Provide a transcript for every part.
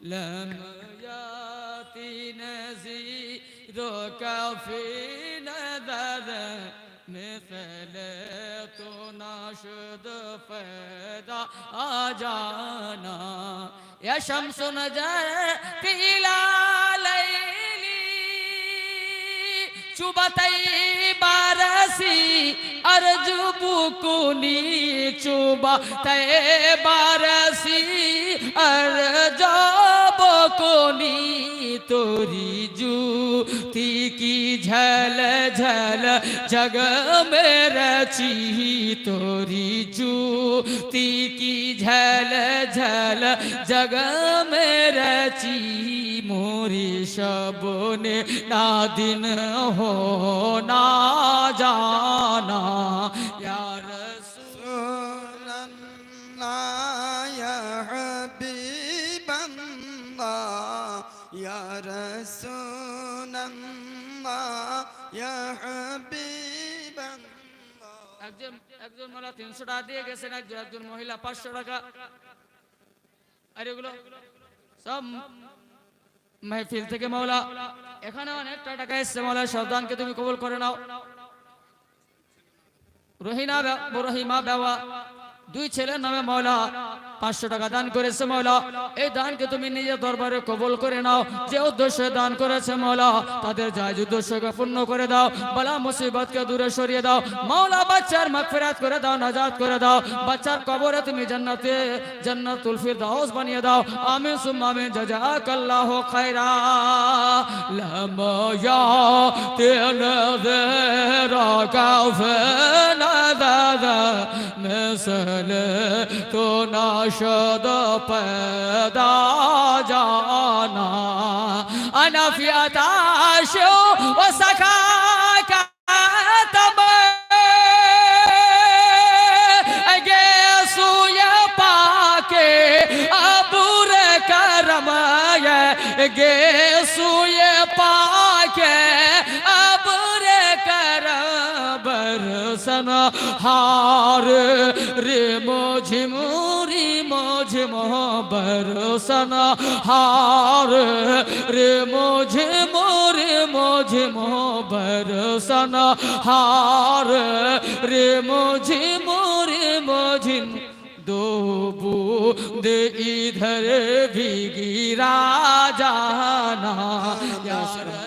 لم ياتي نزيد كفين ذي مثل تو نشد پیدا جانا يا شمس نجات إلى ليلي چوبتای بارسی ارجو بکنی چوبتای بارسی ارجو بکنی توری جوتی জ্যোতি কি ঝল ঝল জগ মে রচি তোরি জ্যোতি কি ঝল ঝল জগ মে রচি মোরি শবনে না দিন হো না জানা একজন একজন মালা তিনশো টাকা দিয়ে গেছেন, একজন একজন মহিলা পাঁচশো টাকা। আর এগুলো সব মেহফিল থেকে মাওলা। এখানে অনেকটা টাকা এসছে মাওলা সব দানকে তুমি কবুল করে নাও। রহিনা রহিমা বেওয়া দুই ছেলের নামে মাওলা পাঁচশো টাকা দান করেছে মাওলা এই দানকে তুমি নিজের দরবারে কবুল করে নাও যে উদ্দেশ্যে দান করেছে মাওলা তাদের জায়জ উদ্দেশ্যকে পূর্ণ করে দাও বলা মুসিবতকে দূরে সরিয়ে দাও মাওলা বাচ্চার মাগফিরাত করে দাও নাজাত করে দাও বাচ্চার কবরে তুমি জান্নাতে জান্নাতুল ফিরদাউস বানিয়ে দাও আমিন সুম্মা আমিন জাযাকাল্লাহু খায়রা লামা ইয়া তেনযরা কাফনা দাদা مثل न शद पैदा जाना अनफियता शो सखा गे सूय হাসান, হারে রে মোঝে মোরে মোঝে মহবরসান হারে রে মোঝে মোরে মোঝে মহবরসান হারে রে মোঝে মোরে মোঝে दोबू दे इधर भी गिरा जाना यार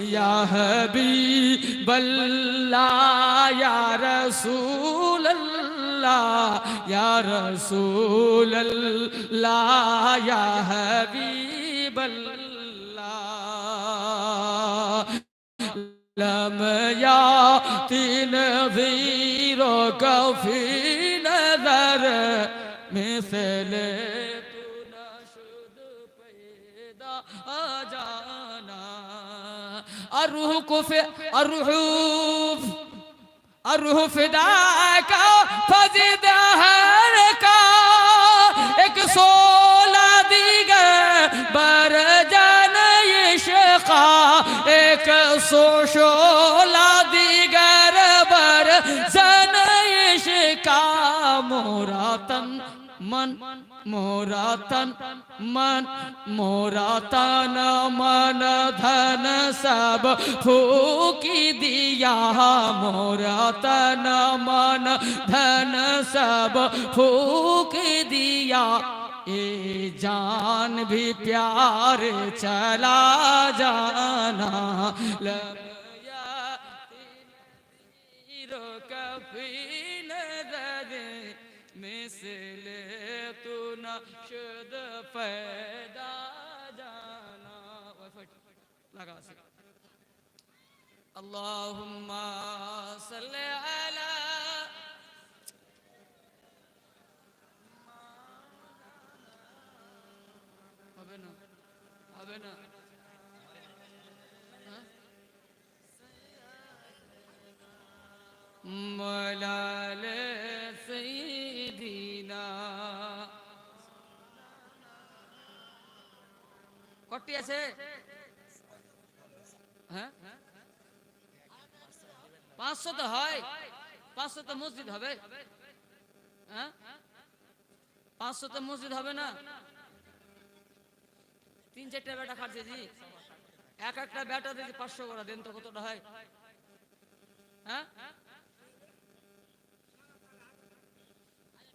یا حبیب اللہ یا رسول اللہ یا رسول اللہ یا حبیب اللہ لم یا تین ویر و کفی نظر مثل الروح كف الروح الروح فداك فزد هركا ایک سولا دیگر بر جان عشقا ایک سو شولا دیگر بر جان عشقا مراتن من موراتن من موراتن، من دھن سب پھوکی دیا، موراتن، من دھن سب پھوکی دیا۔ اے جان بھی پیار چلا جانا لگ شد فیدا جانا وفٹ لگا سکتا اللهم صل على হবে না হবে না مولانا কটি আছে। হ্যাঁ? পাঁচশো তো হয়। পাঁচশো তো মসজিদ হবে। হ্যাঁ? পাঁচশো তো মসজিদ হবে না। তিন চারটা বেটা খাচ্ছে জি। এক একটা বেটা যদি পাঁচশো করে দেন তো কতটা হয়? হ্যাঁ?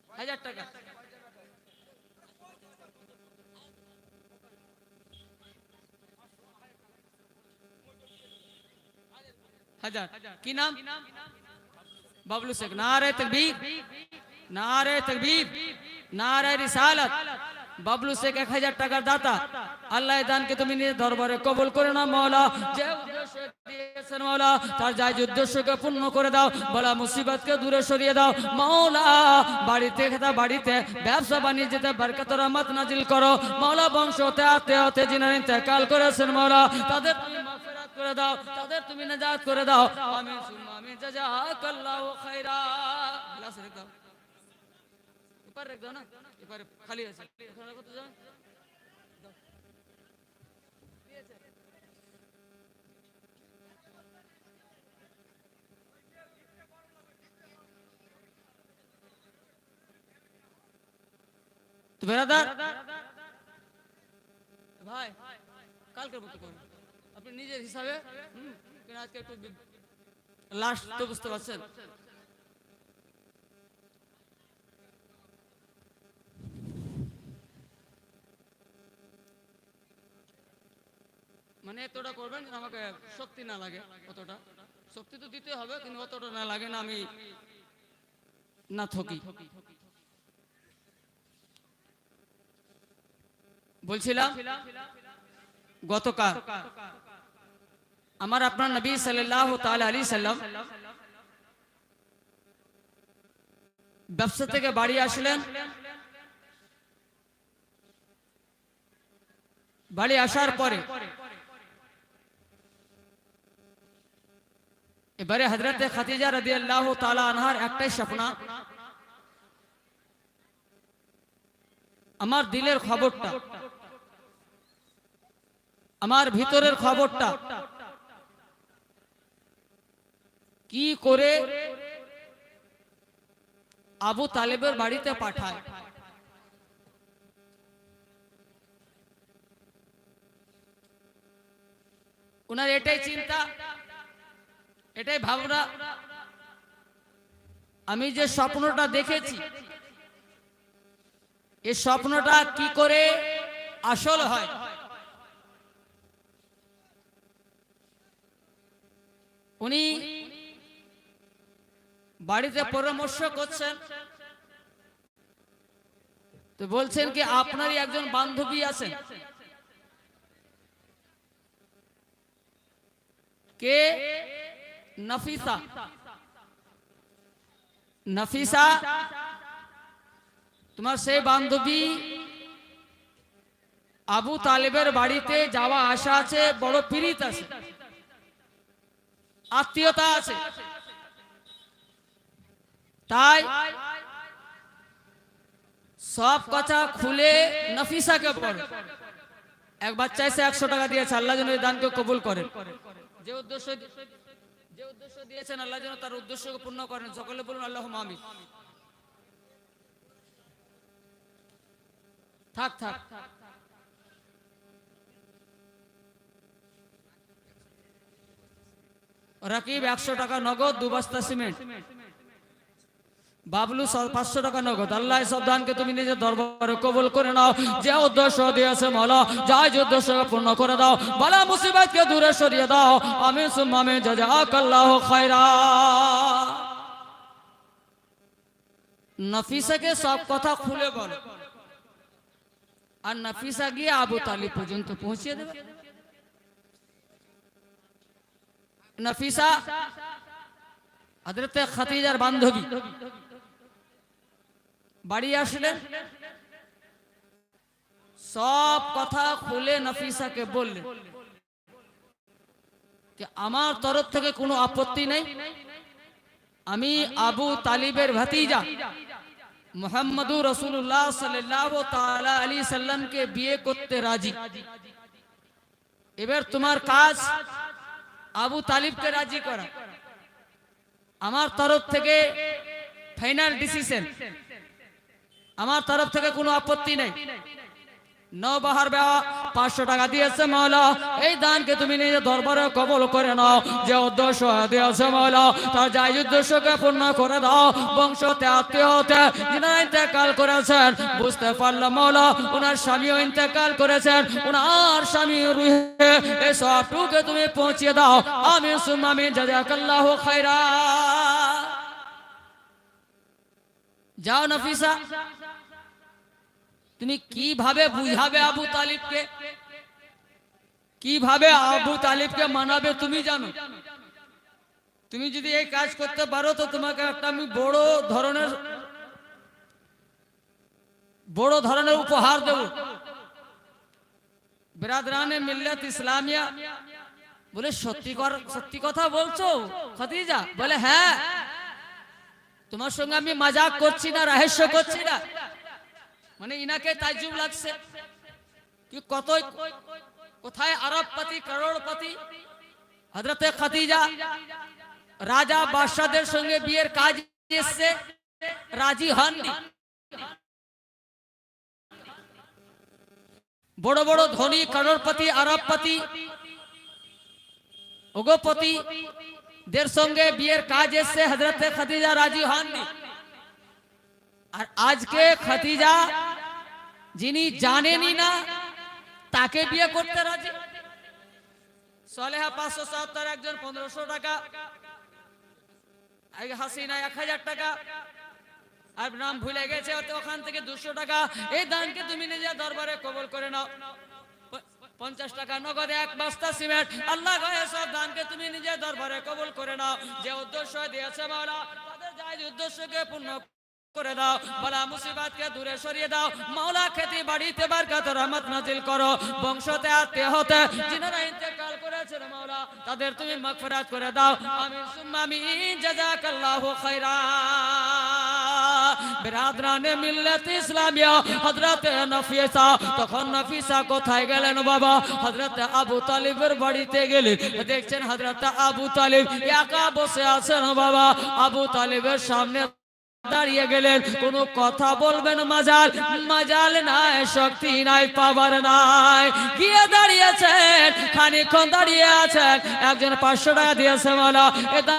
হাজার টাকা। হাজার। কি নাম? বাবলু শেখ। নারে তকবীর। নারে তকবীর। নারে বাবলু শেখ, এক হাজার টাকার দাতা। আল্লাহ দানকে তুমি দরবারে করে মৌলা যে দিয়েছেন তার যাই উদ্দেশ্যকে পূর্ণ করে দাও। বলা মুসিবতকে দূরে সরিয়ে দাও। মৌলা বাড়িতে খেতা বাড়িতে ব্যবসা বাণিজ্যতে বরকত রহমত নাজিল করো। মৌলা আতে হতে যিনি ইন্তেকাল করেছেন মৌলা তাদের করে দাও, তাদের তুমি নাজাত করে দাও। আমিন, সুম্মা, আমিন। জাযাকাল্লাহু খাইরা। গ্লাস রেখ দাও। এপার রেখ দাও না? এপারে খালি আছে। ওখানে রাখো তো যাও। দাও। তো বেরাদার। ভাই, কালকের মতো করুন নিজের হিসাবে আজকে একটু লাস্ট তো বুঝতে পারছেন। মানে এতটা করবেন আমাকে শক্তি না লাগে অতটা। শক্তি তো দিতে হবে, কিন্তু অতটা না লাগে না আমি না থকি বলছিলাম, গতকাল আমার আপনার নবী সাল্লাল্লাহু তাআলা আলাইহি সাল্লাম ব্যবসা থেকে বাড়ি আসলেন। বাড়ি আসার পরে এবারে হজরত খাদিজা রাদিয়াল্লাহু তাআলা আনহার একটাই স্বপ্ন, আমার দিলের খবরটা, আমার ভিতরের খবরটা কি করে আবু তালেবের বাড়িতে পাঠায়? ওনার এটাই চিন্তা, এটাই ভাবনা। আমি যে স্বপ্নটা দেখেছি এই স্বপ্নটা কি করে আসল হয়? উনি বাড়িতে পরামর্শ করছেন। তো বলছেন কি আপনারই একজন বান্ধবী আছেন। কে? নফিসা। নফিসা তোমার সেই বান্ধবী আবু তালেবের বাড়িতে যাওয়া আসা আছে বড় পীড়িত আছে। আত্মীয়তা আছে। তাই সব কথা খুলে নফিসাকে পড়ো। এক বাচ্চা এসে একশো টাকা দিয়েছে, আল্লাহ যেন দানকে কবুল করেন যে উদ্দেশ্য যে উদ্দেশ্য দিয়েছেন, আল্লাহ যেন তার উদ্দেশ্যকে পূর্ণ করেন। সকলে বলুন আল্লাহ মামি থাক থাক। রাকিব একশো টাকা, নগদ দু বস্তা সিমেন্ট। বাবলু পাঁচশো টাকা নগদ। আল্লাহ সব দানকে তুমি নিজের দরবারে কবুল করে নাও। যে উদ্দেশ্য দিয়েছে মালা যাই যে উদ্দেশ্য পূর্ণ করে দাও। বালা মুসিবতকে দূরে সরিয়ে দাও। আমি সুমামে জাজাকাল্লাহ খায়রা। নফিসাকে সব কথা খুলে বল। আর নফিসা গিয়ে আবু তালি পর্যন্ত পৌঁছে দেবে। নফিসা হজরতে খাতিজার বান্ধবী। বাড়ি আসলেন সব কথা খুলে নফিসাকে বললেন যে আমার তরফ থেকে কোনো আপত্তি নেই। আমি আবু তালিবের ভাতিজা মোহাম্মদুর রসুল্লাহ সাল্লাহ তালা আলী সাল্লামকে বিয়ে করতে রাজি। এবার তোমার কাজ আবু তালিবকে রাজি করা। আমার তরফ থেকে ফাইনাল ডিসিশন আমার তরফ থেকে কোনো আপত্তি নেই। নবাহার বেওয়া পাঁচশো টাকা দিয়েছে মাওলা। এই দানকে তুমি নিজে দরবারে কবল করে নাও। যে উদ্দেশ্য দিয়েছে মাওলা, তার যাই উদ্দেশ্যকে পূর্ণ করে দাও। বংশতে আত্মীয় হতে যিনি ইন্তেকাল করেছেন, বুঝতে পারলাম মাওলা, ওনার স্বামীও ইন্তেকাল করেছেন, ওনার স্বামী রুহে এই সবটুকে তুমি পৌঁছে দাও। আমি সুমামি জাজাকাল্লাহ খাইরা যাও নফিসা। তুমি কীভাবে বুঝাবে আবু তালিবকে? কীভাবে আবু তালিবকে মানাবে তুমি জানো? তুমি যদি এই কাজ করতে পারো, তো তোমাকে একটা আমি বড় ধরনের বড় ধরনের উপহার দেব। বেরাদরানে মিল্লাত ইসলামিয়া বলে, সত্যি সত্যি কথা বলছো, খাদিজা? বলে হ্যাঁ। তোমার সঙ্গে আমি মজাক করছি না, রহস্য করছি না। মানে ইনাকে তাজ্জুব লাগছে। কি কত কোথায় আরবপতি করোড়পতি হজরতে খাদিজা, রাজা বাদশাদের সঙ্গে বিয়ের কাজ এসছে, রাজি হননি। বড় বড় ধনী করোড়পতি আরবপতি, ওগোপতি, দের সঙ্গে বিয়ের কাজ এসছে হজরতে খাদিজা রাজি হননি। আর আজকে খাদিজা যিনি জানেনই না, তাকে বিয়ে করতে রাজি। সলেহা পাঁচশো সাত্তর একজন পনেরোশো টাকা। হাসিনা এক হাজার টাকা। আর নাম ভুলে গেছে ওখান থেকে দুশো টাকা। এই দানকে তুমি নিজের দরবারে কবল করে নাও। পঞ্চাশ টাকা নগদে এক বস্তা সিমেন্ট। আল্লাহ সব দানকে তুমি নিজের দরবারে কবুল করে নাও। যে উদ্দেশ্য দিয়েছে মাওলা, তাদের যাই উদ্দেশ্যকে পূর্ণ করে দাও। বলা মুসিবাতকে দূরে সরিয়ে দাও। মাওলা খেতি বাড়িতে বারকাত রহমত নাজিল করো। বংশতে আত্মীয় হতে যিনারা ইন্তেকাল করেছেন মাওলা, তাদের তুমি মাগফিরাত করে দাও। আমিন, সুম্মা আমিন, জাযাকাল্লাহু খাইরা বিরাদরানে মিল্লাত ইসলামিয়া, হযরত নফিসা। তখন নফিসা কোথায় গেলেন বাবা? হযরত আবু তালিবের বাড়িতে গেলেন। দেখছেন হযরত আবু তালিব একা বসে আছেন বাবা। আবু তালিবের সামনে দাঁড়িয়ে গেলেন, কোনো কথা বলবেন মাজাল মাজাল নাই, শক্তি নাই পাবার নাই। গিয়ে দাঁড়িয়েছেন খানিক্ষণ দাঁড়িয়ে আছেন, একজন পাঁচশো টাকা দিয়েছে মালা এটা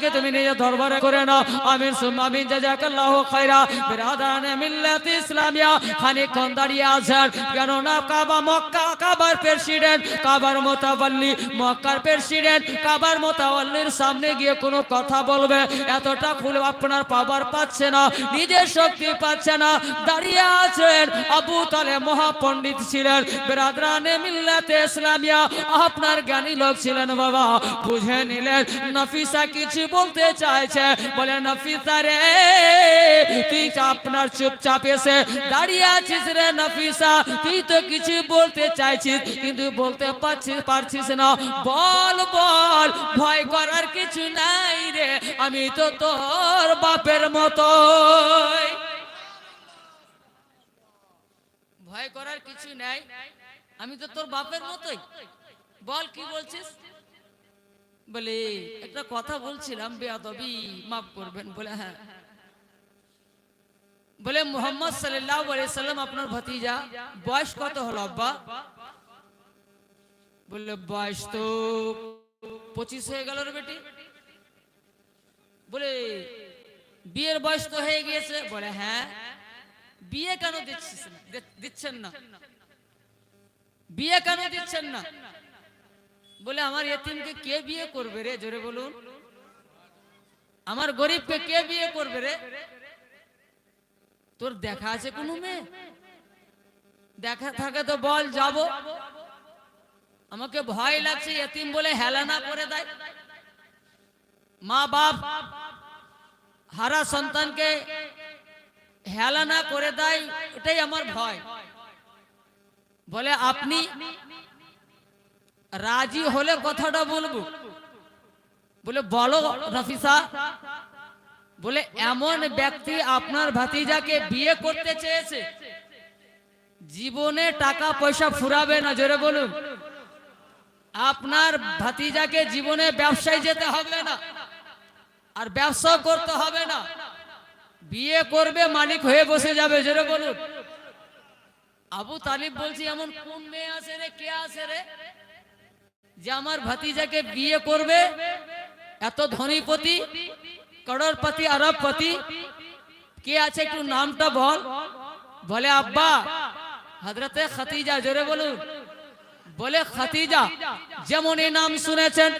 কে তুমি নিজে দরবারে করে নাও। আমিন সুম্মা, আমিন জাযাকাল্লাহু খাইরা বিরাদানে মিল্লাত ইসলামিয়া। খানিকক্ষণ দাঁড়িয়ে আছেন। কেন না কাবা মক্কা, কাবার প্রেসিডেন্ট, কাবার মোতাবাল্লি, মক্কার প্রেসিডেন্ট, কাবার মোতাবাল্লির সামনে গিয়ে কোনো কথা বলবে। এতটা খুলে আপনার পাবার পাচ্ছে না, নিজের শক্তি পাচ্ছে না। দাঁড়িয়ে আছেন, আবু তালে মহাপণ্ডিত ছিলেন। বিরাদরানে মিল্লাতে ইসলামিয়া। আপনার জ্ঞানী লোক ছিলেন বাবা। বুঝে নিলেন, নফিসা কিছু বলতে চাইছে, বলে, নফিসা রে, তুই আপনার চুপচাপ এসে দাঁড়িয়ে আছিস রে, নফিসা। তুই তো কিছু বলতে চাইছিস, কিন্তু বলতে পারছিস পারছিস না। বল বল, ভয় করার কিছু নাই রে, আমি তো তোর বাপের মতো ভয় করার কিছু নাই, আমি তো তোর বাপের মতোই। বল, কি বলছিস? বলে, একটা কথা বলছিলাম, বেয়াদবি, মাফ করবেন, বলে হ্যাঁ। বলে, মোহাম্মদ সাল্লাম, আপনার ভতিজা, বয়স কত হলো, আব্বা? বলে, বয়স তো পঁচিশ হয়ে গেল বেটি। বলে, বিয়ের বয়স তো হয়ে গিয়েছে। বলে হ্যাঁ। বিয়ে কেন দিচ্ছিস দিচ্ছেন না। বিয়ে কেন দিচ্ছেন না? বলে, আমার এতিমকে কে বিয়ে করবে রে? জোরে বলুন। আমার গরিবকে কে বিয়ে করবে রে? তোর দেখা আছে কোনো মেয়ে? দেখা থাকে তো বল, যাব। আমাকে ভয় লাগছে এতিম বলে হেলানা করে দেয়। মা বাপ, হারা সন্তানকে হেলানা করে দেয়, এটাই আমার ভয়। বলে, আপনি রাজি হলে কথাটা বলব। বলে, বলো রফিসা, বলে, এমন ব্যক্তি আপনার ভাতিজাকে বিয়ে করতে চেয়েছে, জীবনে টাকা পয়সা ফুরাবে না, জোরে বলুন। আপনার ভাতিজাকে জীবনে ব্যবসায় যেতে হবে না, আর ব্যবসা করতে হবে না। বিয়ে করবে, মালিক হয়ে বসে যাবে, জোরে বলুন। আবু তালিব বলছি, এমন কোন মেয়ে আছে রে, কে আছে রে? যে আমার ভাতিজাকে বিয়ে করবে, এত ধনীপতি, করোড়পতি, আরবপতি, কে আছে একটু নামটা বল? বলে, আব্বা হজরতে খতিজা, জোরে বলুন। বলে, খতিজা, যেমন এই নাম শুনেছেন।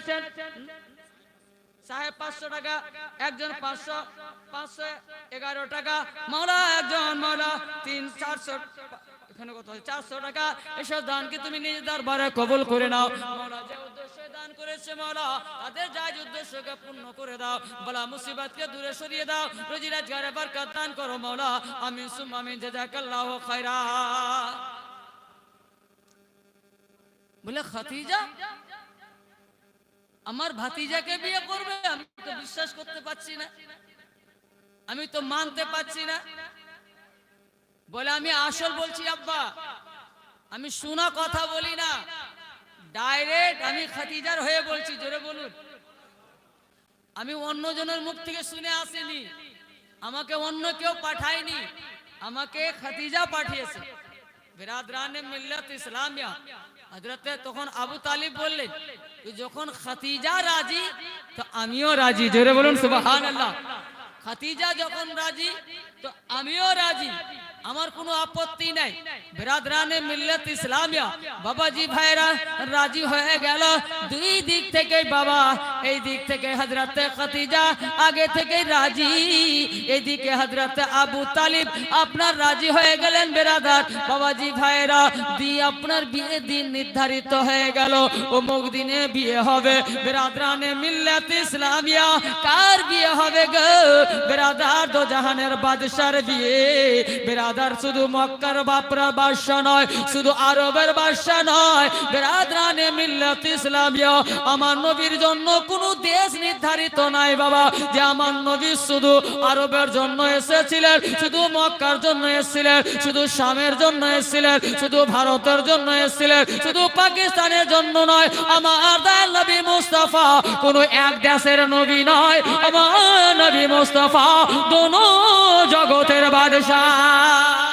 সাহেব, পাঁচশো টাকা, একজন পাঁচশো পাঁচশো এগারো টাকা, মাওলা একজন মাওলা, তিন, চারশো এখানে কত আছে? চারশো টাকা। এসব দানকে তুমি দরবারে কবুল করে নাও। দান করেছে তাদের উদ্দেশ্যকে পূর্ণ করে দাও। মুসিবতকে দূরে সরিয়ে দাও। রোজি বরকত দান করো আমিন সুম আমিন বলে আমার ভাতিজাকে বিয়ে করবে? আমি তো বিশ্বাস করতে পারছি না। আমি তো মানতে পারছি না। বলে, আমি আসল বলছি, আব্বা। আমি শোনা কথা বলি না। ডাইরেক্ট আমি খাতিজার হয়ে বলছি, জোরে বলুন। আমি অন্যজনের মুখ থেকে শুনে আসিনি। আমাকে অন্য কেউ পাঠায়নি। আমাকে খাতিজা পাঠিয়েছে। বিরাদরান মিল্লাত ইসলামিয়া। হজরতে তখন আবু তালিব বললেন যখন খাতিজা রাজি, তো আমিও রাজি। জোরে বলুন সুবাহান আল্লাহ খাতিজা যখন রাজি, তো আমিও রাজি। আমার কোনো আপত্তি নাই। বিরাদরানে মিল্লাত ইসলামিয়া। বাবাজি ভাইরা রাজি হয়ে গেল। দুই দিক থেকে বাবা, এই দিক থেকে হজরতে খাতিজা আগে থেকে রাজি। এদিকে হজরতে আবু তালিব, আপনার রাজি হয়ে গেলেন বেরাদার। বাবাজি ভাইরা দি আপনার বিয়ে দিন নির্ধারিত হয়ে গেল। অমুক দিনে বিয়ে হবে। বেরাদরানে মিল্লাত ইসলামিয়া। কার বিয়ে হবে গো? বেরাদার দো জাহানের বাদশার বিয়ে। বেরাদার শুধু মক্কার বাপরা বাদশা নয়, শুধু আরবের বাদশা নয়, বেরাদরানে মিল্লাত ইসলামিয়া আমার নবীর জন্য কোনো দেশ নির্ধারিত নাই বাবা। যে আমার নবী শুধু আরবের জন্য এসেছিলেন, শুধু মক্কার জন্য এসেছিলেন, শুধু শামের জন্য এসেছিলেন, শুধু ভারতের জন্য এসেছিলেন, শুধু পাকিস্তানের জন্য নয়, আমার দয়াল নবী মুস্তাফা কোন এক দেশের নবী নয়, আমার নবী মুস্তাফা দোনো জগতের বাদশাহ はい。